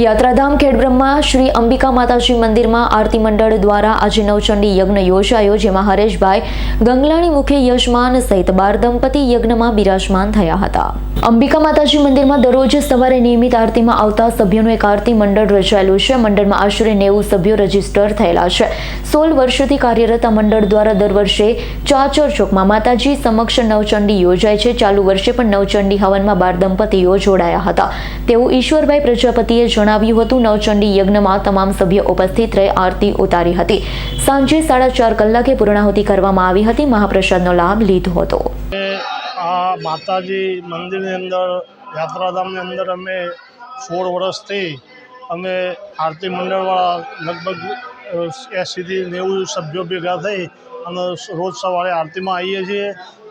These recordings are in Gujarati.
યાત્રાધામ ખેડબ્રહ્મા શ્રી અંબિકા માતાજી મંદિરમાં આરતી મંડળ દ્વારા આજે નવચંડી યજ્ઞ યોજાયો, જેમાં હરેશભાઈ ગંગલાણી મુખ્ય યજમાન સહિત બાર દંપતી યજ્ઞમાં બિરાજમાન થયા હતા. અંબિકા માતાજી મંદિરમાં દરરોજ સવારે નિયમિત આરતીમાં આવતા સભ્યોનું એક આરતી મંડળ રચાયેલું છે. મંડળમાં આશરે નેવું સભ્યો રજિસ્ટર થયેલા છે. સોળ વર્ષોથી કાર્યરત આ મંડળ દ્વારા દર વર્ષે ચાચર ચોકમાં માતાજી સમક્ષ નવચંડી યોજાય છે. ચાલુ વર્ષે પણ નવચંડી હવનમાં બાર દંપતીઓ જોડાયા હતા. તેવું ઈશ્વરભાઈ પ્રજાપતિએ જણાવ્યું હતું, નવચંડી યજ્ઞમાં તમામ સભ્યો ઉપસ્થિત રહી આરતી ઉતારી હતી. સાંજે સાડા ચાર કલાકે પૂર્ણાહુતિ કરવામાં આવી હતી. મહાપ્રસાદનો લાભ લીધો હતો. આ માતાજી મંદિરની અંદર, યાત્રાધામની અંદર અમે સોળ વર્ષથી અમે આરતી મંડળવાળા લગભગ એસીથી નેવું સભ્યો ભેગા થઈ અને રોજ સવારે આરતીમાં આવીએ છીએ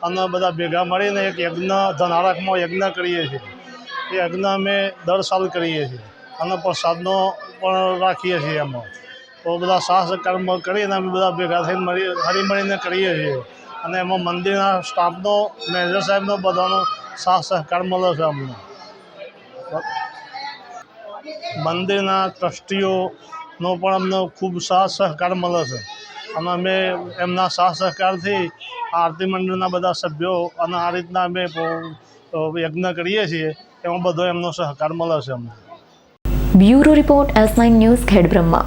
અને બધા ભેગા મળીને એક યજ્ઞ, ધનારકમાં યજ્ઞ કરીએ છીએ. એ યજ્ઞ અમે દર સાલ કરીએ છીએ. અને પ્રસાદનો પણ રાખીએ છીએ એમાં. તો બધા સાહસ કર્મ કરીને અમે બધા ભેગા થઈને મળી હળી મળીને કરીએ છીએ. અને એમાં મંદિરના સ્ટાફનો, મેનેજર સાહેબનો બધાનો સાથ સહકાર મળે છે અમને. મંદિરના ટ્રસ્ટીઓનો પણ અમને ખૂબ સાથ સહકાર મળે છે. અને અમે એમના સાથ સહકારથી આરતી મંડળના બધા સભ્યો અને આ રીતના અમે યજ્ઞ કરીએ છીએ. એમાં બધો એમનો સહકાર મળે છે અમને. Bureau report S nine news Khedbrahma.